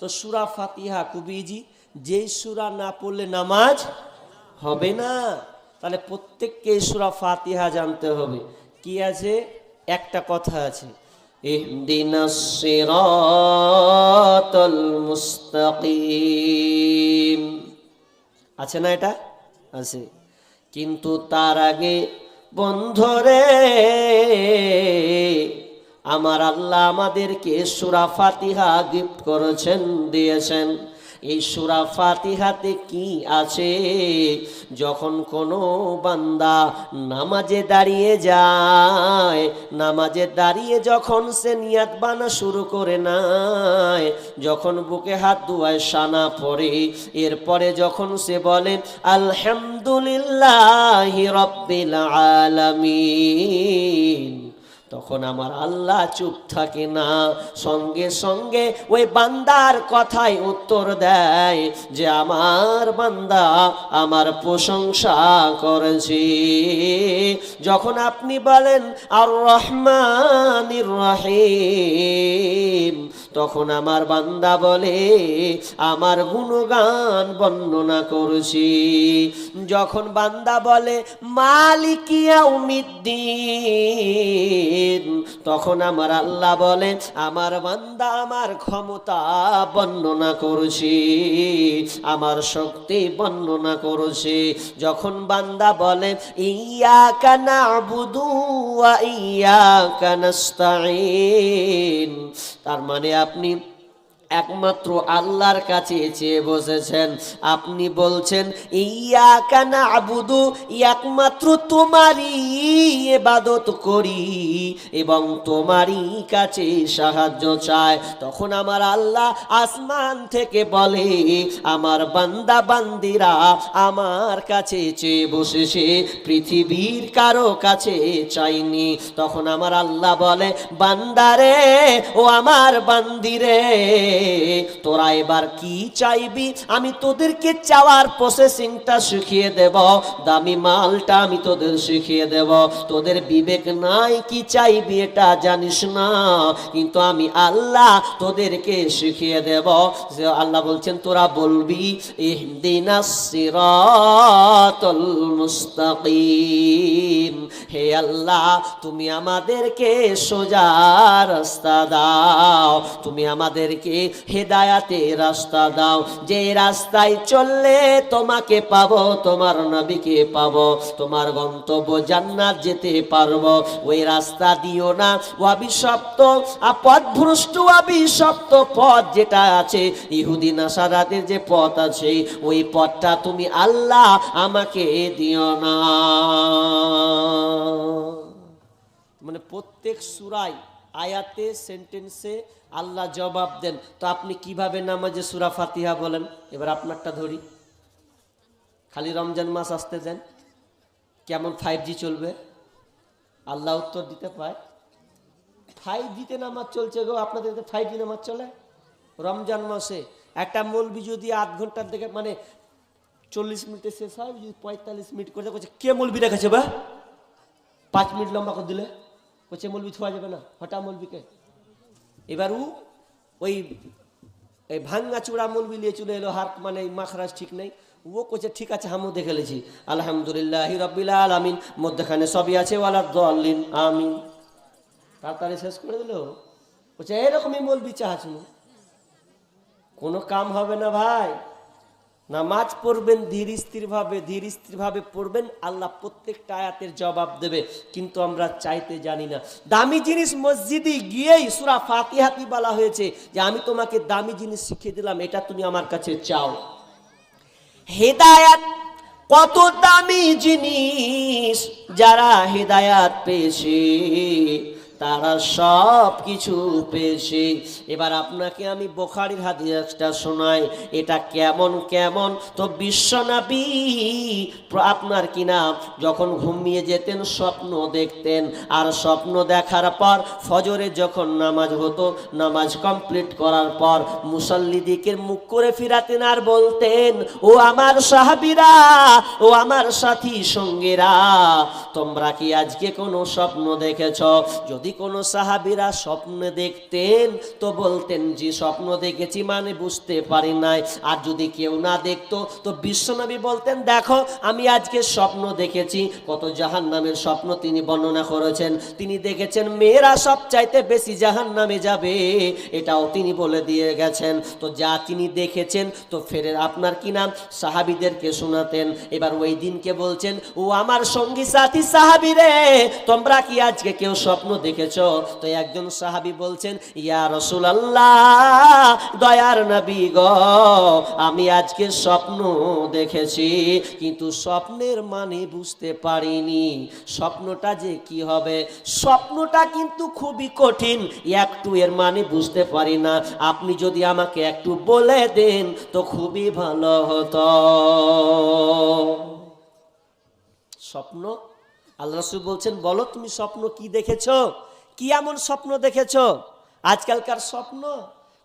তো সুরা ফাতিহা ইজি যেই সুরা না পড়লে নামাজ হবে না। তাহলে প্রত্যেককে সুরা ফাতিহা জানতে হবে। কি আছে? একটা কথা আছে। আছে না এটা? আছে। কিন্তু তার আগে বন্ধরে আমার আল্লাহ আমাদেরকে সুরা ফাতিহা গিফট করেছেন, দিয়েছেন। এই সুরা ফাতিহাতে কি আছে? যখন কোনো বান্দা নামাজে দাঁড়িয়ে যায়, নামাজে দাঁড়িয়ে যখন সে নিয়াত বানা শুরু করে নাই, যখন বুকে হাত দুয়ায় সানা পড়ে, এরপরে যখন সে বলে, আলহামদুলিল্লাহ রব্বিল আলামিন। তখন আমার আল্লাহ চুপ থাকে না। সঙ্গে সঙ্গে ওই বান্দার কথাই উত্তর দেয় যে, আমার বান্দা আমার প্রশংসা করেছি। যখন আপনি বলেন, আর রহমান রহিম। তখন আমার বান্দা বলে, আমার গুণগান বর্ণনা করছি। যখন বান্দা বলে, মালিকিয়া উমিদ্দিন। তখন আমার আল্লাহ বলে, আমার বান্দা আমার ক্ষমতা বর্ণনা করছি, আমার শক্তি বর্ণনা করছি। যখন বান্দা বলে ইয়া কানা বুধু ইয়া কানাস্তাইন তার মানে আপনি একমাত্র আল্লাহর কাছে চেয়ে বসেছেন। আপনি বলছেন, ইয়া কানা আবুদু, একমাত্র তোমারই এবাদত করি এবং তোমারই কাছে সাহায্য চায় তখন আমার আল্লাহ আসমান থেকে বলে, আমার বান্দা বান্দিরা, আমার কাছে চেয়ে বসেছে পৃথিবীর কারও কাছে চাইনি। তখন আমার আল্লাহ বলে বান্দারে ও আমার বান্দিরে তোরা এবার কি চাইবি? আমি তোদেরকে চাওয়ার প্রসেসিংটা শিখিয়ে দেব, দামি মালটা আমি তোদের শিখিয়ে দেব। তোদের বিবেক নাই কি চাইবি এটা জানিস না। কিন্তু আমি আল্লাহ তোদেরকে শিখিয়ে দেব যে আল্লাহ বলছেন, তোরা বলবি মুস্তাকিম। হে আল্লাহ, তুমি আমাদেরকে সোজা রাস্তা দাও। তুমি আমাদেরকে হেদায়াতে রাস্তা দাও। যে রাস্তায় চললে তোমাকে পাবো, তোমার নবীকে পাবো। তোমার গন্তব্য জান্নাত যেতে পারব। ওই রাস্তা দিও না। অভিশপ্ত। পথভ্রষ্ট অভিশপ্ত পথ যেটা আছে, ইহুদি নাসারাদের যে পথ আছে, ওই পথটা তুমি আল্লাহ আমাকে দিও না। মানে প্রত্যেক সুরাই আয়াতে, সেন্টেন্সে আল্লাহ জবাব দেন। তো আপনি কীভাবে নামাজে সুরা ফাতিহা বলেন? এবার আপনারটা ধরি। খালি রমজান মাস আসতে দেন। কেমন ফাইভ জি চলবে? আল্লাহ উত্তর দিতে পায়। ফাইভ জিতে নামাজ চলছে গো, আপনাদের ফাইভ জি নামাজ চলে? রমজান মাসে একটা মৌলবি যদি আধ ঘণ্টার দিকে মানে চল্লিশ মিনিটে শেষ হয়, যদি পঁয়তাল্লিশ মিনিট করে করছে কে মৌলবি রেখেছে বা? পাঁচ মিনিট লম্বা করে দিলে। বলছে মৌলবি ছোঁয়া যাবে না হঠাৎ মৌলবিকে। এবার ও ওই, এই ভাঙ্গা চূড়া মৌলবি নিয়ে চলে এলো হার মানে মাখরাজ ঠিক নেই। ও কোচে ঠিক আছে আমিও দেখে লেছি। আলহামদুলিল্লাহ রব্বিল আলামিন, মধ্যখানে সবই আছে ওয়ালা দলিন আমিন। তাড়াতাড়ি শেষ করে দিল। বলছে এরকমই মৌলবি চাহাছিল কোনো কাম হবে না ভাই। নামাজ পড়বেন, ধীর স্থিরভাবে ধীর স্থিরভাবে পড়বেন, আল্লাহ প্রত্যেকটা আয়াতের জবাব দেবে। কিন্তু আমরা চাইতে জানি না। দামি জিনিস মসজিদে গিয়েই সুরা ফাতিহাতি বলা হয়েছে যে, আমি তোমাকে দামি জিনিস শিখিয়ে দিলাম, এটা তুমি আমার কাছে চাও। হেদায়াত, কত দামি জিনিস যারা হেদায়াত পেয়েছে, তারা সব কিছু পেয়েছে। এবার আপনাকে আমি বোখারির হাদিসটা শোনাই, এটা কেমন কেমন? তো বিশ্বনাবী আপনার কি নাম যখন ঘুমিয়ে যেতেন, স্বপ্ন দেখতেন। আর স্বপ্ন দেখার পর, ফজরে যখন নামাজ হতো, নামাজ কমপ্লিট করার পর মুসল্লিদিকে মুখ করে ফিরাতেন আর বলতেন, ও আমার সাহাবিরা, ও আমার সাথী সঙ্গীরা, তোমরা কি আজকে কোনো স্বপ্ন দেখেছ? যদি কোনো সাহাবিরা স্বপ্ন দেখতেন, তো বলতেন, যে স্বপ্ন দেখেছি মানে বুঝতে পারি নাই। আর যদি কেউ না দেখতো, তো বিশ্বনবী বলতেন, দেখো, আমি আজকে স্বপ্ন দেখেছি। কত জাহান নামের স্বপ্ন তিনি বর্ণনা করেছেন। তিনি দেখেছেন মেয়েরা সব চাইতে বেশি জাহান নামে যাবে। এটাও তিনি বলে দিয়ে গেছেন। তো যা তিনি দেখেছেন, তো ফেরে আপনার কি নাম? সাহাবিদেরকে শোনাতেন। এবার ওই দিনকে বলছেন, ও আমার সঙ্গী সাথী সাহাবি রে, তোমরা কি আজকে কেউ স্বপ্ন দেখেছ? তো একজন সাহাবি বলছেন, ইয়া রসুল আল্লাহ দয়ার নবী গ, আমি আজকে স্বপ্ন দেখেছি। কিন্তু স্বপ্নের মানে বুঝতে পারিনি। স্বপ্নটা যে কি হবে? স্বপ্নটা কিন্তু খুবই কঠিন। একটু এর মানে বুঝতে পারি না। আপনি যদি আমাকে একটু বলে দেন তো খুবই ভালো হতো। স্বপ্ন? আল্লাহ রসুল বলছেন, বলো তুমি স্বপ্ন কি দেখেছ? কি এমন স্বপ্ন দেখেছ? আজকালকার স্বপ্ন?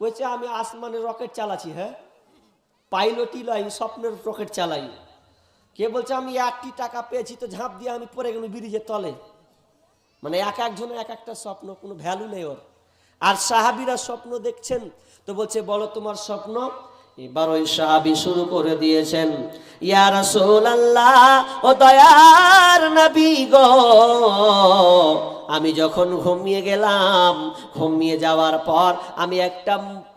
কইছে, আমি আসমানে রকেট চালাচ্ছি হ্যাঁ? পাইলটই লাই স্বপ্নের রকেট চালাই। কে বলছে, আমি একটি টাকা পেয়েছি, তো ঝাঁপ দিয়ে আমি পরে গেলাম ব্রিজের তলে। মানে এক একজনের এক একটা স্বপ্ন, কোনো ভ্যালু নেই ওর। আর সাহাবিরা স্বপ্ন দেখছেন, তো বলছে, বলো তোমার স্বপ্ন? এবার ওই সাহাবি শুরু করে দিয়েছেন, ইয়া রাসূলুল্লাহ, ও দয়ার নবী গো আমি যখন ঘুমিয়ে গেলাম, ঘুমিয়ে যাওয়ার পর আমি একটা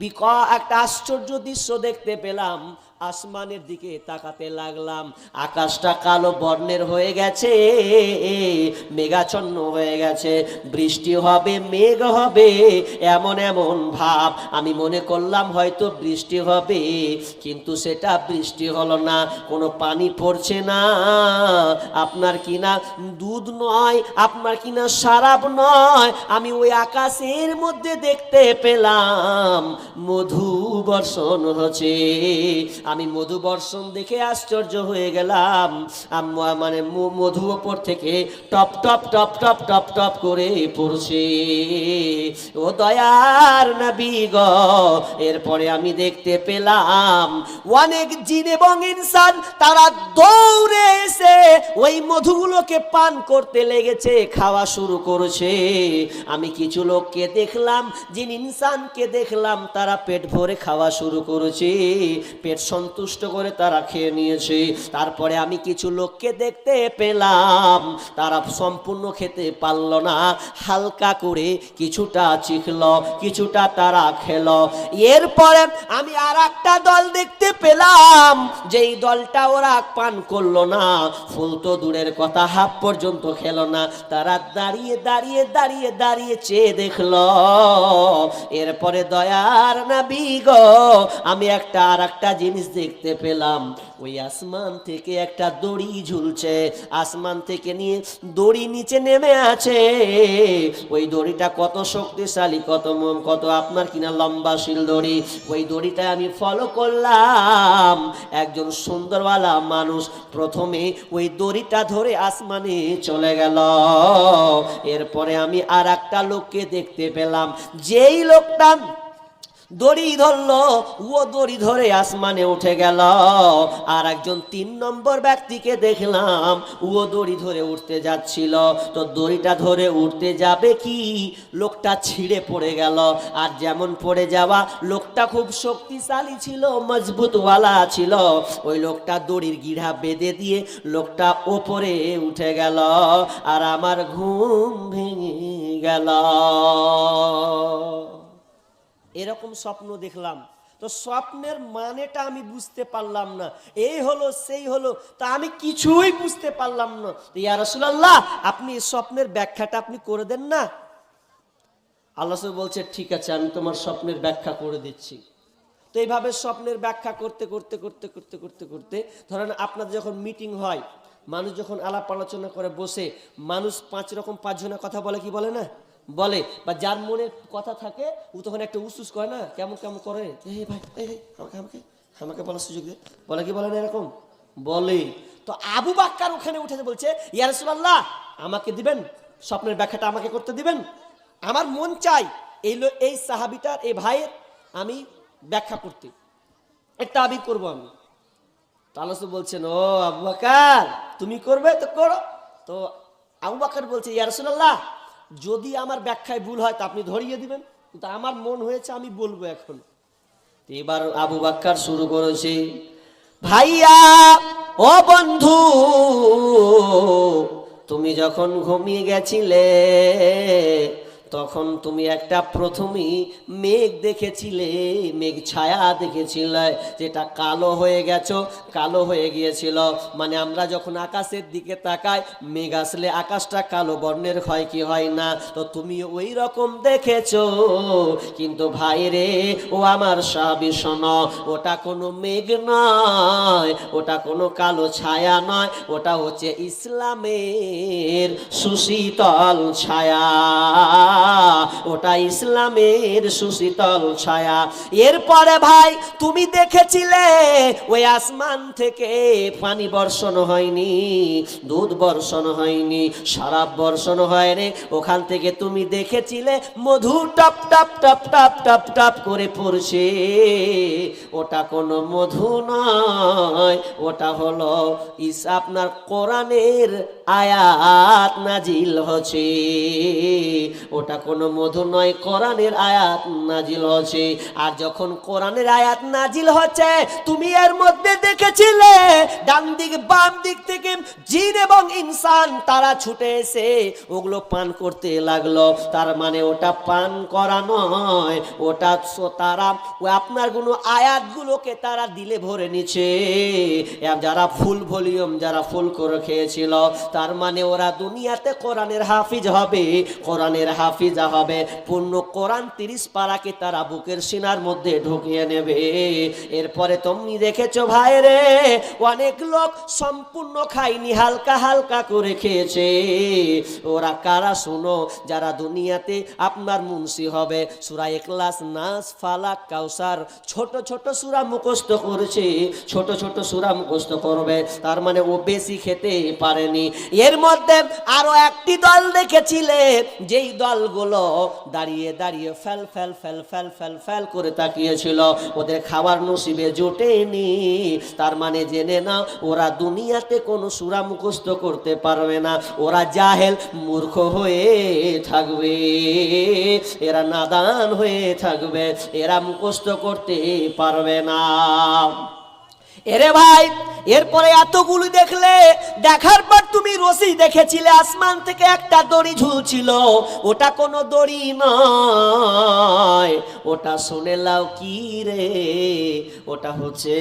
বিক, একটা আশ্চর্য দৃশ্য দেখতে পেলাম। আসমানের দিকে তাকাতে লাগলাম। আকাশটা কালো বর্ণের হয়ে গেছে, মেঘাচ্ছন্ন হয়ে গেছে। বৃষ্টি হবে, মেঘ হবে, এমন এমন ভাব। আমি মনে করলাম হয়তো বৃষ্টি হবে, কিন্তু সেটা বৃষ্টি হলো না। কোনো পানি পড়ছে না। আপনার কিনা দুধ নয়, আপনার কিনা সারাপ নয়, আমি ওই আকাশের মধ্যে দেখতে পেলাম মধু বর্ষণ হচ্ছে। আমি মধু বর্ষণ দেখে আশ্চর্য হয়ে গেলাম। মানে মধু ওপর থেকে টপ টপ টপ টপ টপ টপ করে পড়ছে। ও দয়ার নবী গ, এরপরে আমি দেখতে পেলাম অনেক জিন এবং ইনসান, তারা দৌড়ে এসে ওই মধুগুলোকে পান করতে লেগেছে, খাওয়া শুরু করেছে। আমি কিছু লোককে দেখলাম জিন ইনসানকে দেখলাম, তারা পেট ভরে খাওয়া শুরু করেছে। পেট সন্তুষ্ট করে তারা খেয়ে নিয়েছে। তারপরে আমি কিছু লোককে দেখতে পেলাম, তারা সম্পূর্ণ খেতে পারল না। হালকা করে কিছুটা চিখল, কিছুটা তারা খেল। এরপরে আমি আর একটা দল দেখতে পেলাম, যেই দলটা ওরা পান করল না। ফুল তো দূরের কথা, হাফ পর্যন্ত খেলো না। তারা দাঁড়িয়ে দাঁড়িয়ে দাঁড়িয়ে দাঁড়িয়ে দাঁড়িয়ে চেয়ে দেখল। এরপরে দয়ার না বিগ আমি একটা আর একটা জিনিস দেখতে পেলাম। ওই আসমান থেকে একটা দড়ি ঝুলছে। আসমান থেকে নিয়ে দড়ি নিচে নেমে আছে। ওই দড়িটা কত শক্তিশালী, কত ম- কত আপনার কিনা লম্বা শিল দড়ি। ওই দড়িটা আমি ফলো করলাম। একজন সুন্দরওয়ালা মানুষ প্রথমে ওই দড়িটা ধরে আসমানে চলে গেল। এরপরে আমি আর একটা লোককে দেখতে পেলাম। যেই লোকটা দড়ি ধরলো, ও দড়ি ধরে আসমানে উঠে গেল। আর একজন তিন নম্বর ব্যক্তিকে দেখলাম, ও দড়ি ধরে উঠতে যাচ্ছিল। তো দড়িটা ধরে উঠতে যাবে কি? লোকটা ছিঁড়ে পড়ে গেল। আর যেমন পড়ে যাওয়া, লোকটা খুব শক্তিশালী ছিল, মজবুতওয়ালা ছিল। ওই লোকটা দড়ির গিড়া বেঁধে দিয়ে লোকটা ওপরে উঠে গেল। আর আমার ঘুম ভেঙে গেল। এরকম স্বপ্ন দেখলাম। তো স্বপ্নের মানেটা আমি বুঝতে পারলাম না। এই হলো, সেই হলো, তা আমি কিছুই বুঝতে পারলাম না। তো ইয়া রাসূলুল্লাহ, আপনি এই স্বপ্নের ব্যাখ্যাটা আপনি করে দেন না? আল্লাহ বলছে, ঠিক আছে, আমি তোমার স্বপ্নের ব্যাখ্যা করে দিচ্ছি। তো এইভাবে স্বপ্নের ব্যাখ্যা করতে করতে করতে করতে করতে করতে, ধরেন আপনাদের যখন মিটিং হয়, মানুষ যখন আলাপ আলোচনা করে, বসে, মানুষ পাঁচ রকম পাঁচজনের কথা বলে, কি বলে না? বলে বা যার মনে কথা থাকে, ও তখন একটা উসুস করে না, কেমন কেমন করে? ভাই আমাকে আমাকে আমাকে বলার সুযোগ দে। বলে কি বলে না এরকম? বলে। তো আবু বাক্কার ওখানে উঠে বলছে, ইয়া রাসূলুল্লাহ, আমাকে দিবেন? স্বপ্নের ব্যাখ্যাটা আমাকে করতে দিবেন? আমার মন চাই এই এই সাহাবিটার, এই ভাইয়ের আমি ব্যাখ্যা করতে। একটা আবি করব আমি। তো বলছেন, ও আবু বাকার তুমি করবে তো করো। তো আবু বাকার বলছে, ইয়া রাসূলুল্লাহ যদি আমার ব্যাখ্যায় ভুল হয় তা আপনি ধরিয়ে দিবেন, কিন্তু আমার মন হয়েছে আমি বলব এখন। এবার আবু বাক্কার শুরু করেছে, ভাইয়া, ও বন্ধু, তুমি যখন ঘুমিয়ে গেছিলে তখন তুমি একটা প্রথমেই মেঘ দেখেছিলে, মেঘ ছায়া দেখেছিলে, যেটা কালো হয়ে গেছো, কালো হয়ে গিয়েছিল। মানে আমরা যখন আকাশের দিকে তাকাই, মেঘ আসলে আকাশটা কালো, বর্ণের হয় কি হয় না, তো তুমি ওই রকম দেখেছ। কিন্তু ভাই রে ও আমার সাবি শোনো, ওটা কোনো মেঘ নয়, ওটা কোনো কালো ছায়া নয়, ওটা হচ্ছে ইসলামের সুশীতল ছায়া। ওটা ইসলামের সুশীতল ছায়া। এরপরে ভাই, তুমি দেখেছিলে, ওই আসমান থেকে পানি বর্ষণ হয়নি, দুধ বর্ষণ হয়নি, শরাব বর্ষণ হয়নি। ওখান থেকে তুমি দেখেছিলে, মধু টপ টপ টপ টপ টপ টপ করে পড়ছে। ওটা কোনো মধু নয়, ওটা হলো ইস, আপনার কোরআনের আয়াত নাজিল হচ্ছে। ওটা কোনো মধু নয়, কোরআনের আয়াত নাজিল হচ্ছে আর যখন কোরআনের আয়াত নাজিল হচ্ছে, তুমি এর মধ্যে দেখেছিলে ডান দিক বাম দিক থেকে জিন এবং ইনসান, তারা ছুটে এসে ওগুলো পান করতে লাগল। তার মানে ওটা পান করা নয়, ওটা তারা, ও আপনার কোনো আয়াতগুলোকে তারা দিলে ভরে নিচ্ছে। যারা ফুল ভলিউম, যারা ফুল করে খেয়েছিল, তার মানে ওরা দুনিয়াতে কোরআনের হাফিজ হবে। কোরআনের হাফিজা হবে। পূর্ণ কোরআন তিরিশ পারাকে তারা বুকের সিনার মধ্যে ঢুকিয়ে নেবে। এরপরে তুমি দেখেছ ভাই রে অনেক লোক সম্পূর্ণ খায়নি, হালকা হালকা করে খেয়েছে। ওরা কারা শুনো, যারা দুনিয়াতে আপনার মুন্সি হবে। সুরা একলাস নাস, ফালাক কাউসার ছোট ছোট সুরা মুখস্থ করেছে, ছোট ছোট সুরা মুখস্থ করবে। তার মানে ও বেশি খেতে পারেনি। এর মধ্যে আরও একটি দল দেখেছিলে, যেই দলগুলো দাঁড়িয়ে দাঁড়িয়ে ফেল ফেল ফেল ফেল ফেল ফেল করে তাকিয়েছিল। ওদের খাবার নসিবে জোটেনি। তার মানে জেনে না ওরা দুনিয়াতে কোনো সুরা মুখস্থ করতে পারবে না। ওরা জাহেল মূর্খ হয়ে থাকবে। এরা নাদান হয়ে থাকবে। এরা মুখস্থ করতে পারবে না। এরে ভাই, এরপরে এতগুলো দেখলে, দেখার পর তুমি রশি দেখেছিলে, আসমান থেকে একটা দড়ি ঝুলছিল। ওটা কোনো দড়ি নয়। ওটা শুনে লাও কি রে? ওটা হচ্ছে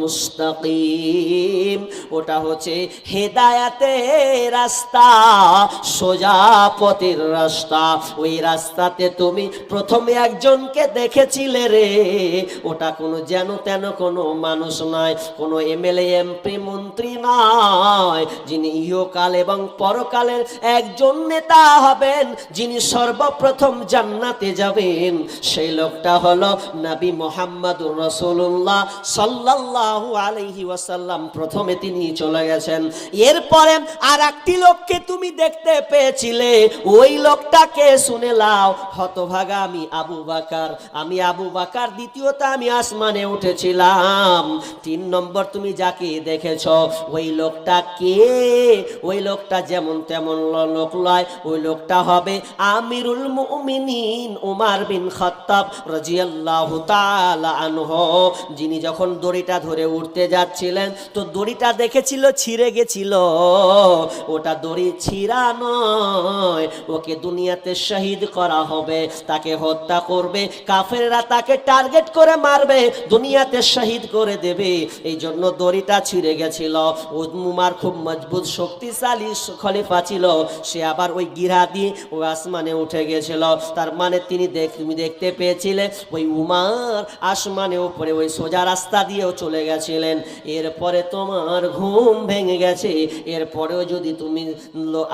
মুস্তাকিম। ওটা হচ্ছে হেদায়াতের রাস্তা, সোজা রাস্তা। ওই রাস্তাতে তুমি প্রথমে একজনকে দেখেছিলে রে। ওটা কোনো যেন তেন কোনো মানুষ নয়, কোনো এমএলএ, এমপি, মন্ত্রী নয়, যিনি ইহকাল এবং পরকালের একজন নেতা হবেন, যিনি সর্বপ্রথম জান্নাতে যাবেন। সেই লোকটা হলো নবী মোহাম্মদুর রসুল্লাহ সাল্লাল্লাহু আলাইহি ওয়াসাল্লাম। প্রথমে তিনি চলে গেছেন। এরপরে আর একটি লোককে তুমি দেখতে পেয়েছিলে। ওই লোকটাকে শুনে লাও, হতভাগা আমি আবু বাকার। আমি আবু বাকার দ্বিতীয়ত আমি আসমানে উঠেছিলাম। তিন নম্বর তুমি যাকে দেখেছ, ওই লোকটা কে? ওই লোকটা যেমন তেমন লোক লয়, ওই লোকটা হবে আমিরুল মুমিনিন উমার বিন খত্তাব রাজিয়াল্লাহু তাআলা আনহু। যিনি যখন দড়িটা ধরে উঠতে যাচ্ছিলেন, তো দড়িটা দেখেছিল, ছিঁড়ে গেছিল। ওটা দড়ি ছিঁড়া নয়, ওকে দুনিয়াতে শহীদ করা হবে, তাকে হত্যা করবে, কাফেররা তাকে টার্গেট করে মারবে, দুনিয়াতে শহীদ করে দেবে। এই জন্য দড়িটা ছিঁড়ে গেছিল। উমার খুব মজবুত, শক্তিশালী খলিফা ছিল। সে আবার ওই গিরা দিয়ে ওই আসমানে উঠে গেছিল। তার মানে তিনি দেখ, তুমি দেখতে পেয়েছিলে, ওই উমার আসমানে উপরে, ওই সোজা রাস্তা দিয়েও চলে গেছিলেন। এরপরে তোমার ঘুম ভেঙে গেছে। এরপরেও যদি তুমি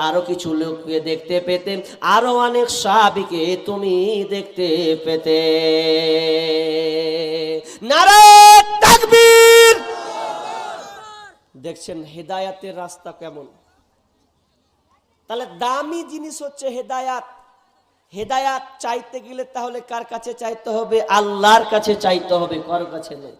আরও কিছু লোককে দেখতে পেতে আরও অনেক সাহাবিকে তুমি দেখতে পেতে। দেখছেন হেদায়াতের রাস্তা কেমন? তাহলে দামি জিনিস হচ্ছে হেদায়াত। হেদায়াত চাইতে গেলে তাহলে কার কাছে চাইতে হবে? আল্লাহর কাছে চাইতে হবে, কার কাছে নয়